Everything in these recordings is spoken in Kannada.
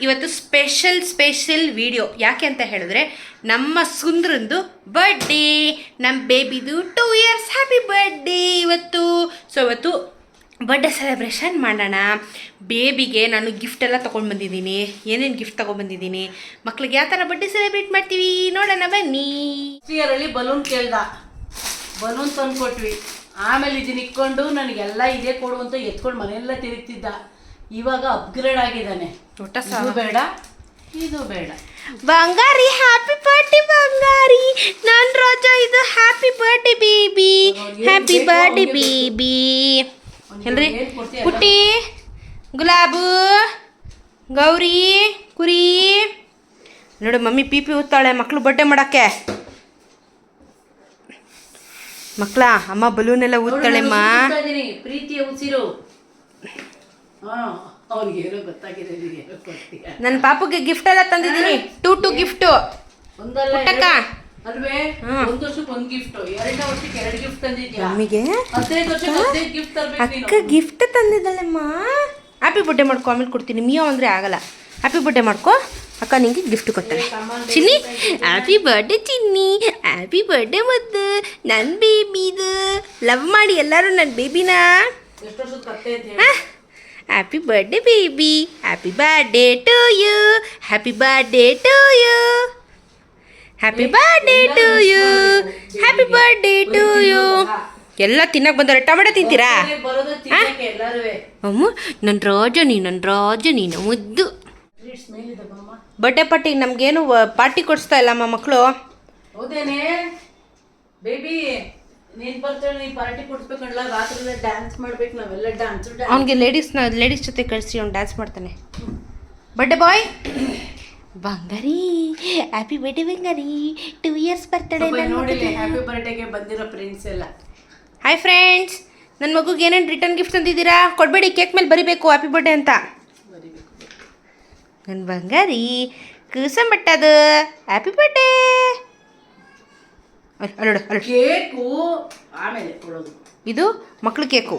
ಇವತ್ತು ಸ್ಪೆಷಲ್ ಸ್ಪೆಷಲ್ ವಿಡಿಯೋ ಯಾಕೆ ಅಂತ ಹೇಳಿದ್ರೆ, ನಮ್ಮ ಸುಂದ್ರಂದು ಬರ್ಡೇ ನಮ್ಮ ಬೇಬಿದು ಟೂ ಇಯರ್ಸ್ ಹ್ಯಾಪಿ ಬರ್ಡೇ ಇವತ್ತು. ಸೊ ಇವತ್ತು ಬರ್ಡೇ ಸೆಲೆಬ್ರೇಷನ್ ಮಾಡೋಣ. ಬೇಬಿಗೆ ನಾನು ಗಿಫ್ಟ್ ಎಲ್ಲ ತೊಗೊಂಡು ಬಂದಿದ್ದೀನಿ. ಏನೇನು ಗಿಫ್ಟ್ ತೊಗೊಂಡ್ಬಂದಿದ್ದೀನಿ ಮಕ್ಳಿಗೆ ಯಾವ ಥರ ಬರ್ಡೇ ಸೆಲೆಬ್ರೇಟ್ ಮಾಡ್ತೀವಿ? ನೋಡೋಣ ಬನ್ನಿ. ಇಯರಲ್ಲಿ ಬಲೂನ್ ಕೇಳ್ದ. ಬಲೂನ್ ತಂದು ಕೊಟ್ವಿ ಆಮೇಲೆ ಇದನ್ನ ಇಕ್ಕೊಂಡು ನನಗೆಲ್ಲ ಇದೇ ಕೊಡು ಅಂತ ಎತ್ಕೊಂಡು ಮನೆಯೆಲ್ಲ ತಿರುಗ್ತಿದ್ದ. ಇವಾಗ ಅಪ್ಗ್ರೇಡ್ ಆಗಿದ್ದಾನೆ. ಊಟ ಬೇಡ ಇದು ಬೇಡ. ಬಂಗಾರಿ ಹ್ಯಾಪಿ ಬರ್ಡೇ ಬಂಗಾರಿ. ನನ್ ರೋಜ ಇದು happy birthday baby happy birthday baby ಎಲ್ರಿ? ಪುಟ್ಟಿ ಗುಲಾಬು ಗೌರಿ ಕುರಿ. ನೋಡು ಮಮ್ಮಿ ಪಿ ಪಿ ಊದ್ತಾಳೆ ಮಕ್ಕಳು ಬರ್ಡೇ ಮಾಡಕ್ಕೆ. ಮಕ್ಕಳ ಅಮ್ಮ ಬಲೂನ್ ಎಲ್ಲ ಊದ್ತಾಳೆಮ್ಮ ಅಮ್ಮ. ಪ್ರೀತಿಯ ಉಸಿರು. ಅವ್ನಿಗೆ ಏನೋ ಗೊತ್ತಾಗಿದೆ ನಿನಗೆ ಏನೋ ಕೊಡ್ತೀಯ? ನನ್ನ ಪಾಪುಗೆ ಗಿಫ್ಟ್ ಎಲ್ಲ ತಂದಿದ್ದೀನಿ. ಟೂ ಟು ಗಿಫ್ಟು ಒಂದಲ್ಲ ಪುಟ್ಟಕ್ಕ. ಅಲ್ವೇ? ಒಂದು ವರ್ಷಕ್ಕೆ ಒಂದು ಗಿಫ್ಟ್ ಎರಡನೇ ವರ್ಷಕ್ಕೆ ಎರಡು ಗಿಫ್ಟ್ ತಂದಿದ್ಯಾ? ಮಮ್ಮಿಗೆ ಹದಿನೈದು ವರ್ಷಕ್ಕೆ ಹದಿನೈದು ಗಿಫ್ಟ್ ತರಬೇಕು ನೀನು. ಅಕ್ಕ ಗಿಫ್ಟ್ ತಂದಿದ್ದಾಳಮ್ಮ? ಹ್ಯಾಪಿ ಬರ್ಡೇ ಮಾಡ್ಕೊ ಆಮೇಲೆ ಕೊಡ್ತೀನಿ. ಮಿಯೋ ಅಂದರೆ ಆಗಲ್ಲ. ಹ್ಯಾಪಿ ಬರ್ಡೇ ಮಾಡ್ಕೊ. ಅಕ್ಕ ನಿಂಗೆ ಗಿಫ್ಟ್ ಕೊಡ್ತಾಳೆ. Chinni? Happy birthday Chinni. Happy birthday ಮತ್ತು ನನ್ನ ಬೇಬಿದು ಲವ್ ಮಾಡಿ ಎಲ್ಲರೂ ನನ್ನ ಬೇಬಿನ happy birthday baby happy birthday to you happy birthday to you happy birthday to you happy birthday to you ಎಲ್ಲ ತಿನ್ನಕ್ಕೆ ಬಂದವ್ರೆ ಟೊಮೆಟೊ ತಿಂತೀರಾ? ಅಮ್ಮ ನನ್ನ ರಾಜ ನೀ ನನ್ನ ರಾಜ ನೀನು ಮುದ್ದು. ಬರ್ಡೇ ಪಾರ್ಟಿ ನಮಗೇನು ಪಾರ್ಟಿ ಕೊಡಿಸ್ತಾ ಇಲ್ಲಮ್ಮ ಮಕ್ಕಳು ಬೇಬಿ ನೀನ್ ಬರ್ತಾಳೆ ನೀನ್ ಪಾರ್ಟಿ ಕೊಡ್ಸ್ಬೇಕಲ್ಲ ರಾತ್ರಿ ಡ್ಯಾನ್ಸ್ ಮಾಡ್ಬೇಕು ನಾವೆಲ್ಲ ಡ್ಯಾನ್ಸ್ ಅವನಿಗೆ ಲೇಡೀಸ್ನ ಲೇಡೀಸ್ ಜೊತೆ ಕಳಿಸಿ ಅವ್ನು ಡ್ಯಾನ್ಸ್ ಮಾಡ್ತಾನೆ. ಬಡ್ಡೆ ಬಾಯ್ ಬಂಗಾರಿ ಹ್ಯಾಪಿ ಬರ್ಡೇ ಬಂಗಾರಿ. ಟೂ ಇಯರ್ಸ್ ಬರ್ತಡೆ ನೋಡಿಲ್ಲ ಹ್ಯಾಪಿ ಬರ್ಡೇಗೆ ಬಂದಿರೋ ಫ್ರೆಂಡ್ಸ್ ಎಲ್ಲ. ಹಾಯ್ ಫ್ರೆಂಡ್ಸ್ ನನ್ನ ಮಗುಗೆ ಏನೇನು ರಿಟರ್ನ್ ಗಿಫ್ಟ್ ತಂದಿದ್ದೀರಾ? ಕೊಡಬೇಡಿ ಕೇಕ್ ಮೇಲೆ ಬರಿಬೇಕು ಹ್ಯಾಪಿ ಬರ್ಡೇ ಅಂತ. ನನ್ನ ಬಂಗಾರಿ ಕೂಸಂಬಟ್ಟದು ಹ್ಯಾಪಿ ಬರ್ಡೇ ಅಲ್ಲೋಡು ಅಲ್ಲ ಕೇಕು ಆಮೇಲೆ ಕೊಡೋದು. ಇದು ಮಕ್ಳ ಕೇಕು.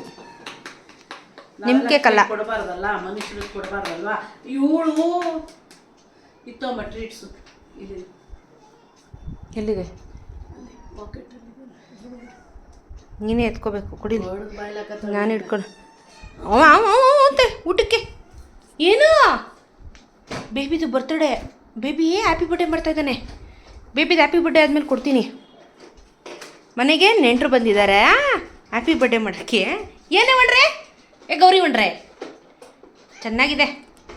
ನಿಮ್ಮ ಕೇಕಲ್ಲ ಕೇಕ್ ಅಲ್ಲ. cake ಕೊಡಬಾರ್ದಲ್ಲ ಮನುಷ್ಯರು ಕೊಡಬಾರ್ದಲ್ವಾ? ಇವಳು ಇತ್ತಮ್ಮ ಟ್ರೀಟ್ಸು ಇಲ್ಲಿ. ಎಲ್ಲಿದೆ? ನೀನೇ ಎತ್ಕೋಬೇಕು ಕುಡಿ ನಾನು ಹಿಡ್ಕೊಂಡು ಅಂತೆ ಊಟಕ್ಕೆ. ಏನು? ಬೇಬಿದು ಬರ್ತಡೇ ಬೇಬಿ ಹ್ಯಾಪಿ ಬರ್ಡೇ ಮಾಡ್ತಾ ಇದ್ದಾನೆ. ಬೇಬಿದು ಹ್ಯಾಪಿ ಬರ್ಡೇ ಆದಮೇಲೆ ಕೊಡ್ತೀನಿ. ಮನೆಗೆ ನೆಂಟರು ಬಂದಿದ್ದಾರೆ. ಹ್ಯಾಪಿ ಬರ್ಡೇ ಮಾಡೋಕ್ಕೆ ಏನೇ ಒಣ್ರೆ ಏ ಗೌರಿ ಹೊಂಡ್ರೆ ಚೆನ್ನಾಗಿದೆ.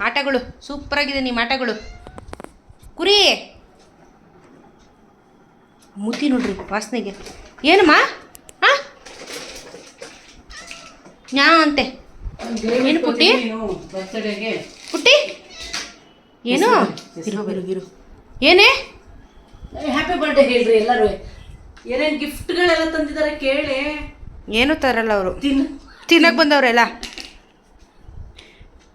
ಆಟಗಳು ಸೂಪರಾಗಿದೆ ನಿಮ್ಮ ಆಟಗಳು. ಕುರಿ! ಮುತಿ ನೋಡ್ರಿ ವಾಸನೆಗೆ. ಏನಮ್ಮ? ಹಾಂ ನ್ಯಾ ಅಂತೆ. ಏನು ಪುಟ್ಟಿ? ಪುಟ್ಟಿ? ಏನು? ಇರು ಏನೇ? ಹ್ಯಾಪಿ ಬರ್ಡೇ ಹೇಳ್ರಿ ಎಲ್ಲರೂ. ಏನೇನ್ ಗಿಫ್ಟ್ಗಳೆಲ್ಲ ತಂದಿದ್ದಾರೆ ಕೇಳಿ. ಏನು ತರಲ್ಲ ಅವರು. ತಿನ್ ತಿನ್ನಕ್ಕೆ ಬಂದವರೆಲ್ಲ.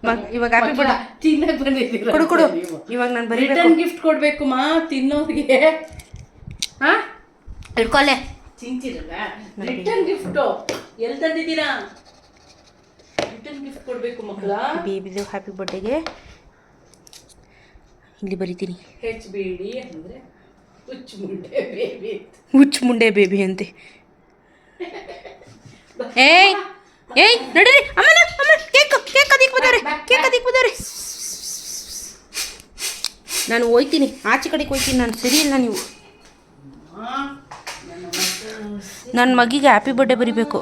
ಮ- ಇವಾಗ ಹ್ಯಾಪಿ ಬರ್ಡ ತಿನ್ನಕ್ ಬಂದಿದ್ದೀರ? ಕೊಡು ಕೊಡು. ಇವಾಗ ನಾನು ಬರೀ ರಿಟರ್ನ್ ಗಿಫ್ಟ್ ಕೊಡ್ಬೇಕು ಮಾ ತಿನ್ನೋರಿಗೆ. ಹಾ ಇಟ್ಕೊಲೆ ತಿಂತಿರಲ್ಲ? ರಿಟರ್ನ್ ಗಿಫ್ಟು ಎಲ್ಲಿ ತಂದಿದ್ದೀರಾ? ರಿಟರ್ನ್ ಗಿಫ್ಟ್ ಕೊಡ್ಬೇಕು ಮಕ್ಕಳ. ಬೇಬಿದು ಹ್ಯಾಪಿ ಬರ್ಡೇಗೆ ಇಲ್ಲಿ ಬರೀತೀನಿ. ಹೆಚ್ ಬಿ ಡಿ ಅಂದ್ರೆ? ಹುಚ್ಚು ಮುಂಡೆ ಬೇಬಿ ಅಂತೆ. ಏಯ್ ಏಯ್, ನಡೀರಿ. ಆಮೇಲೆ ಆಮೇಲೆ ಕೇಕ್ ಕೇಕ್ ಅದಕ್ಕೆ ಬಂದವ್ರೆ, ಕೇಕ್ ಅದಕ್ಕೆ ಬಂದವ್ರೆ. ನಾನು ಹೋಯ್ತೀನಿ, ಆಚೆ ಕಡೆಗೆ ಹೋಯ್ತೀನಿ, ನಾನು ಸರಿ ಇಲ್ಲ ನೀವು. ನನ್ನ ಮಗಿಗೆ ಹ್ಯಾಪಿ ಬರ್ಡೇ ಬರೀಬೇಕು.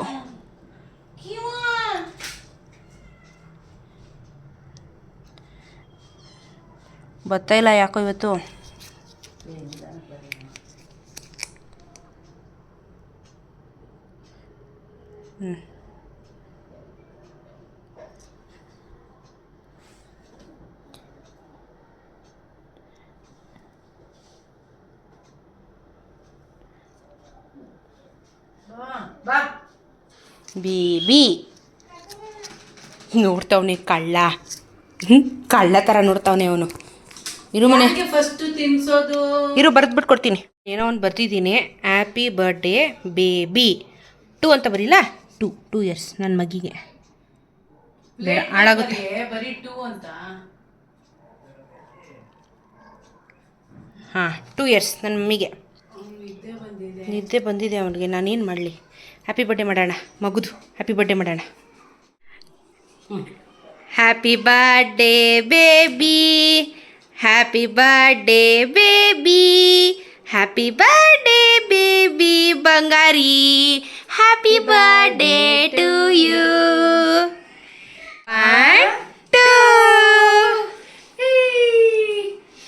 ಬರ್ತಾ ಇಲ್ಲ ಯಾಕೋ ಇವತ್ತು. ಹ್ಞೂ ಬೇಬಿ. ನೋಡ್ತಾವನೆ ಕಳ್ಳ. ಹ್ಞೂ ಕಳ್ಳ ಥರ ನೋಡ್ತಾವನೆ ಅವನು. ಇರು ಮನೆ. ಫಸ್ಟ್ ತಿನ್ಸೋದು? ಇರು ಬರೆದ್ಬಿಟ್ಟು ಕೊಡ್ತೀನಿ. ಏನೋ ಒಂದು ಬರ್ತಿದ್ದೀನಿ ಹ್ಯಾಪಿ ಬರ್ಡೇ ಬೇಬಿ ಟು ಅಂತ ಬರೀಲ್ಲ ಟು ಟೂ ಇಯರ್ಸ್ ನನ್ನ ಮಗಿಗೆ. ಬೇಡ ಹಾಳಾಗುತ್ತೆ. ಬರೀ- ಟೂ ಅಂತ? ಹಾಂ ಟೂ ಇಯರ್ಸ್ ನನ್ನ ಮಮ್ಮಿಗೆ. ನಿದ್ದೆ ಬಂದಿದೆ? ಅವನಿಗೆ ನಾನೇನು ಮಾಡಲಿ? ಹ್ಯಾಪಿ ಬರ್ಡೇ ಮಾಡೋಣ ಮಗುದು. ಹ್ಯಾಪಿ ಬರ್ಡೇ ಮಾಡೋಣ. Happy birthday baby happy birthday baby happy birthday baby Bangari happy birthday to you to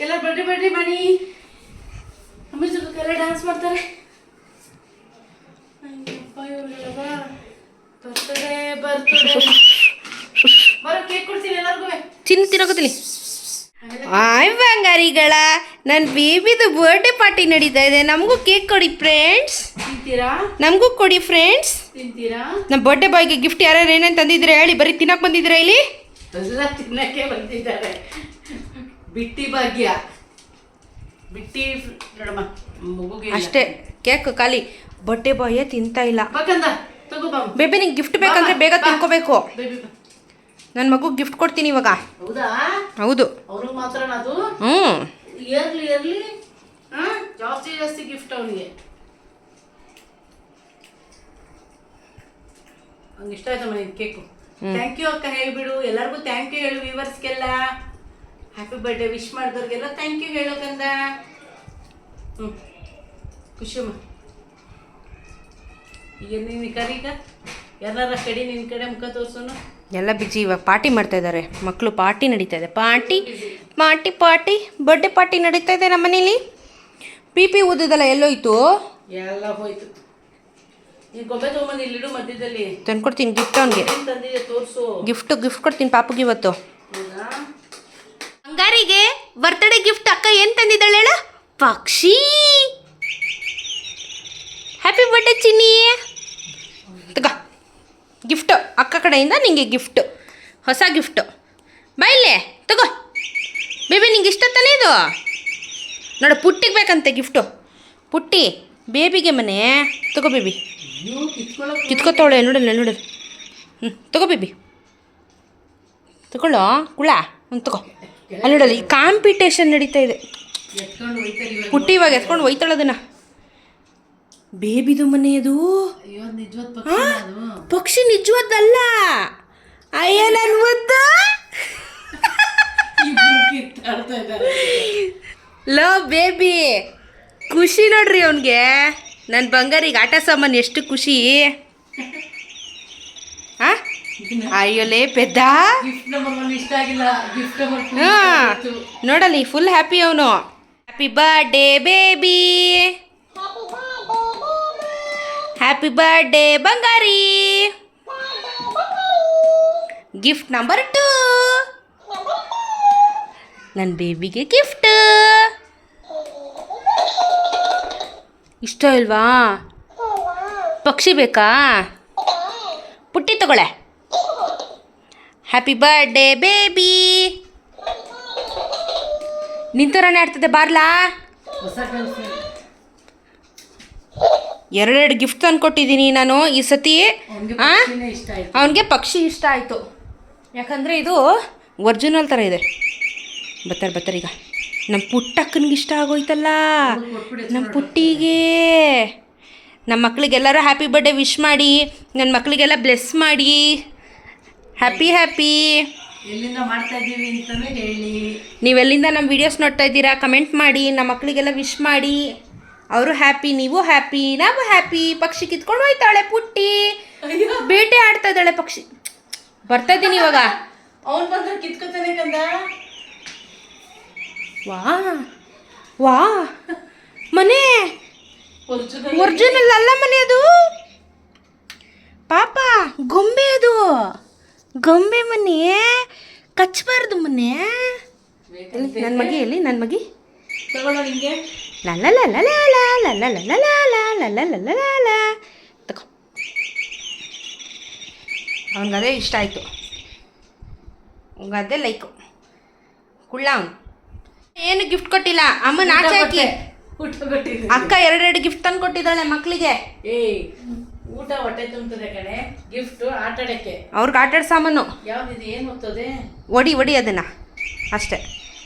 ಎಲ್ಲ ಅಮ್ಮಿ ಎಲ್ಲ ಡ್ಯಾನ್ಸ್ ಮಾಡ್ತಾರೆ. ಬರ್ತಡೆ ಬರ್ತಡೆ ಬರೋ ಕೇಕ್ ಕೊಡ್ತೀನಿ ಎಲ್ಲರಿಗೂ ತಿನ್ನು ತಿನ್ನೋಕತ್ತೀನಿ. ಆಯ್ ಬಂಗಾರಿಗಳ. ನನ್ನ ಬೇಬಿದು ಬರ್ಡೇ ಪಾರ್ಟಿ ನಡೀತಾ ಇದೆ. ನಮಗೂ ಕೇಕ್ ಕೊಡಿ ಫ್ರೆಂಡ್ಸ್ ತಿಂತೀರಾ? ನಮಗೂ ಕೊಡಿ ಫ್ರೆಂಡ್ಸ್ ತಿಂತೀರಾ? ನಮ್ಮ ಬರ್ಡೇ ಬಾಯ್ಗೆ ಗಿಫ್ಟ್ ಯಾರ್ಯಾರು ಏನೇನು ತಂದಿದ್ರೆ ಹೇಳಿ. ಬರೀ ತಿನ್ನಕ್ಕೆ ಬಂದಿದ್ದೀರಾ ಇಲ್ಲಿ? ಎಲ್ಲ ತಿನ್ನಕ್ಕೆ ಬಂದಿದ್ದಾರೆ. ಬಿಟ್ಟಿ ಭಾಗ್ಯ. ಬಿಟ್ಟಿ ನೋಡಮ್ಮ ಮಗುಗೆ ಅಷ್ಟೇ. ಕೇಕ್ ಖಾಲಿ. ಬರ್ಡೇ ಬಾಯೇ ತಿಂತಾ ಇಲ್ಲ. ಬೇಬಿ ನಿಂಗೆ ಗಿಫ್ಟ್ ಬೇಕಂದ್ರೆ ಬೇಗ ತಿನ್ಕೋಬೇಕು. ನನ್ನ ಮಗು ಗಿಫ್ಟ್ ಕೊಡ್ತೀನಿ ಇವಾಗ. ಹೌದಾ? ಹ್ಞೂ ಇಯರ್ಲಿ ಇಯರ್ಲಿ ಹಾ ಜಾಸ್ತಿ ಜಾಸ್ತಿ ಗಿಫ್ಟ್ ಅವನಿಗೆ. ಅವ್ನಿಗೆ ಇಷ್ಟ ಆಯ್ತು ಮನೆ ಕೇಕು. ಥ್ಯಾಂಕ್ ಯು ಅಕ್ಕ ಹೇಳ್ಬಿಡು. ಎಲ್ಲರಿಗೂ ಥ್ಯಾಂಕ್ ಯು ಹೇಳು ವ್ಯೂವರ್ಸ್ಗೆಲ್ಲ ಹ್ಯಾಪಿ ಬರ್ಡೇ ವಿಶ್ ಮಾಡಿದವ್ರಿಗೆಲ್ಲ ಥ್ಯಾಂಕ್ ಯು ಹೇಳೋಕಂದ ಹ್ಞೂ ಖುಷಿಯಮ್ಮ ಈಗ ನೀನು ಕರೀಗ ಎಲ್ಲರ ಕಡೆ ನಿನ್ನ ಕಡೆ ಮುಖ ತೋರ್ಸೋನು? ಎಲ್ಲ ಬಿಜಿ ಇವಾಗ ಪಾರ್ಟಿ ಮಾಡ್ತಾ ಇದ್ದಾರೆ. ಮಕ್ಕಳು ಪಾರ್ಟಿ ನಡೀತಾ ಇದೆ. Party party party birthday party ನಡೀತಾ ಇದೆ ನಮ್ಮ ಮನೇಲಿ. ಪಿ ಪಿ ಓದಿದಲ್ಲ ಎಲ್ಲೋಯ್ತು? ಎಲ್ಲ ಹೋಯ್ತು. ತಂದ್ಕೊಡ್ತೀನಿ ಗಿಫ್ಟ್ ಅವನಿಗೆ. ಏನ್ ತಂದಿದೆ ತೋರ್ಸು. ಗಿಫ್ಟ್ ಗಿಫ್ಟ್ ಕೊಡ್ತೀನಿ ಪಾಪುಗೆ ಇವತ್ತು. ಬಂಗಾರಿಗೆ ಬರ್ತ್ಡೇ ಗಿಫ್ಟ್ ಅಕ್ಕ ಏನು ತಂದಿದ್ದಾಳೆ ಹೇಳ? ಪಕ್ಷಿ. ಹ್ಯಾಪಿ ಬರ್ಡೇ ಚಿನ್ನಿ. ತಗ. ಗಿಫ್ಟ್ ಅಕ್ಕ ಕಡೆಯಿಂದ ನಿಂಗೆ ಗಿಫ್ಟು ಹೊಸ ಗಿಫ್ಟು ಬೈಲೆ ತಗೋ. ಬೇಬಿ, ನಿಂಗೆ ಇಷ್ಟ ತಾನೇ ಇದು? ನೋಡು, ಪುಟ್ಟಿಗೆ ಬೇಕಂತೆ ಗಿಫ್ಟು ಪುಟ್ಟಿ, ಬೇಬಿಗೆ ಮನೆ. ತಗೋ ಬೇಬಿ. ಕಿತ್ಕೊತಾವಳೆ ನೋಡಲ್ಲ ನೋಡಲ್ಲ ಹ್ಞೂ ತಗೋ ಬೇಬಿ. ತಗೊಳ್ಳೋ? ಕುಳ ಹ್ಞೂ ತಗೋ. ಅಲ್ಲಿ ನೋಡಲ್ಲ ಈ ಕಾಂಪಿಟೇಷನ್ ನಡೀತಾ ಇದೆ. ಪುಟ್ಟಿ ಇವಾಗ ಎತ್ಕೊಂಡು ಒಯ್ತಾಳದನ್ನ ಬೇಬಿದು ಮನೆಯದು? ಪಕ್ಷಿ ಅಯ್ಯ ನನ್ನ ಮುದ್ದ. ಇದ್ದಾರೆ. ಲೋ ಬೇಬಿ. ಖುಷಿ ನೋಡ್ರಿ ಅವನಿಗೆ. ನನ್ನ ಬಂಗಾರಿಗೆ ಆಟ ಸಾಮಾನು ಎಷ್ಟು ಖುಷಿ? ಅಯ್ಯೋಲೇ ಪೆದ್ದ. ನೋಡಲಿ ಫುಲ್ ಹ್ಯಾಪಿ ಅವನು. Happy birthday baby happy birthday ಬಂಗಾರಿ ಗಿಫ್ಟ್ ನಂಬರ್ ಟು ನನ್ನ ಬೇಬಿಗೆ ಗಿಫ್ಟ್ ಇಷ್ಟ ಇಲ್ವಾ? ಪಕ್ಷಿ ಬೇಕಾ? ಪುಟ್ಟಿ ತಗೊಳ್ಳೆ. ಹ್ಯಾಪಿ ಬರ್ಡೇ ಬೇಬಿ ನಿಂತರನೇ ಆಡ್ತದೆ ಬಾರ್ಲಾ? ಎರಡೆರಡು ಗಿಫ್ಟ್ ತಂದು ಕೊಟ್ಟಿದ್ದೀನಿ ನಾನು ಈ ಸತಿ. ಅವ್ನಿಗೆ ಇಷ್ಟ ಆಯ್ತು. ಅವನಿಗೆ ಪಕ್ಷಿ ಇಷ್ಟ ಆಯಿತು. ಯಾಕಂದರೆ ಇದು ಒರಿಜಿನಲ್ ಥರ ಇದೆ. ಬತ್ತಾರೆ ಬರ್ತಾರೆ ಈಗ. ನಮ್ಮ ಪುಟ್ಟಕ್ಕನಿಗೆ ಇಷ್ಟ ಆಗೋಯ್ತಲ್ಲ. ನಮ್ಮ ಪುಟ್ಟಿಗೆ. ನಮ್ಮ ಮಕ್ಳಿಗೆಲ್ಲರೂ ಹ್ಯಾಪಿ ಬರ್ಡೇ ವಿಶ್ ಮಾಡಿ ನನ್ನ ಮಕ್ಕಳಿಗೆಲ್ಲ ಬ್ಲೆಸ್ ಮಾಡಿ. ಹ್ಯಾಪಿ ಹ್ಯಾಪಿ ನೀವೆಲ್ಲಿಂದ ನಮ್ಮ ವಿಡಿಯೋಸ್ ನೋಡ್ತಾ ಇದ್ದೀರಾ? ಕಮೆಂಟ್ ಮಾಡಿ. ನಮ್ಮ ಮಕ್ಕಳಿಗೆಲ್ಲ ವಿಶ್ ಮಾಡಿ. ಅವರು ಹ್ಯಾಪಿ ನೀವು ಹ್ಯಾಪಿ ನಾವು ಹ್ಯಾಪಿ ಪಕ್ಷಿ ಕಿತ್ಕೊಂಡು ಹೋಯ್ತಾಳೆ ಪುಟ್ಟಿ. ಬೇಟೆ ಆಡ್ತಾ ಇದ್ದಾಳೆ ಪಕ್ಷಿ. ಬರ್ತಾ ಇದ್ದೀನಿ ಇವಾಗ. ಅವ್ನು ಬಂದ್ರೆ ಕಿತ್ಕೋತಾನೆ ಕಂದ. ವಾ ವಾ. ಮನೆ. ಒರ್ಜಿನಲ್ ಒರಿಜಿನಲ್ ಅಲ್ಲ ಮನೆ ಅದು? ಪಾಪ ಗೊಂಬೆ ಅದು. ಗೊಂಬೆ ಮನೆ. ಕಚ್ಚಬಾರ್ದು ಮನೆ. ನನ್ನ ಮಗಿ ಎಲ್ಲಿ ನನ್ನ ಮಗಿ? ತಗೊಳ್ಳೋ ಲಲ್ಲ ತಗೋ ಅವನಿಗದೇ ಇಷ್ಟ ಆಯಿತು ಅದೇ ಲೈಕು ಕುಳ್ಳ ಅವನು ಏನು ಗಿಫ್ಟ್ ಕೊಟ್ಟಿಲ್ಲ ಅಮ್ಮನ ಆಚೆ ಹಾಕಿ ಊಟ ಅಕ್ಕ ಎರಡೆರಡು ಗಿಫ್ಟ್ ತಂದು ಕೊಟ್ಟಿದ್ದಾಳೆ ಮಕ್ಕಳಿಗೆ ಏ ಊಟ ಹೊಟ್ಟೆ ತುಂಬುತ್ತದೆ ಕಣೆ ಗಿಫ್ಟ್ ಆಟಾಡಕ್ಕೆ ಅವ್ರಿಗೆ ಆಟಾಡ ಸಾಮಾನು ಯಾವ್ದಿದೆ ಏನು ಓದ್ತದೆ ಒಡಿ ಒಡಿ ಅದನ್ನ ಅಷ್ಟೇ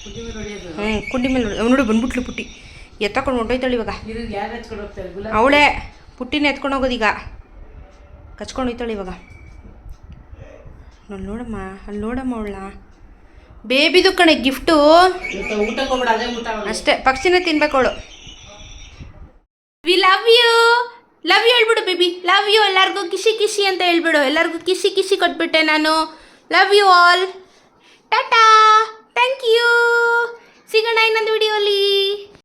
ಹ್ಞೂ ಕುಂಡಿ ಮೇಲೆ ನೋಡಿ. ನೋಡು, ಬಂದ್ಬಿಟ್ಲು ಪುಟ್ಟಿ. ಎತ್ತಕೊಂಡು ಹೊಂಟೋಯ್ತಾಳೆ ಇವಾಗ. ಅವಳೇ ಪುಟ್ಟಿನ ಎತ್ಕೊಂಡು ಹೋಗೋದೀಗ. ಕಚ್ಕೊಂಡು ಹೋಯ್ತಾಳೆ ಇವಾಗ. ಅಲ್ಲಿ ನೋಡಮ್ಮ ಅಲ್ಲಿ ನೋಡಮ್ಮ ಅವಳ ಬೇಬಿದು ಕಣೆ ಗಿಫ್ಟು. ಅಷ್ಟೇ, ಪಕ್ಷಿನ ತಿನ್ಬೇಕು ಅವಳು. We love you love you ಹೇಳ್ಬಿಡು ಬೇಬಿ ಲವ್ ಯು ಎಲ್ಲರಿಗೂ ಕಿಶಿ ಕಿಶಿ ಅಂತ ಹೇಳ್ಬಿಡು. ಎಲ್ಲರಿಗೂ ಕಿಶಿ ಕಿಶಿ ಕೊಟ್ಬಿಟ್ಟೆ ನಾನು. Love you all tata thank you ಸಿಗೋಣ ಇನ್ನೊಂದು ವಿಡಿಯೋಲಿ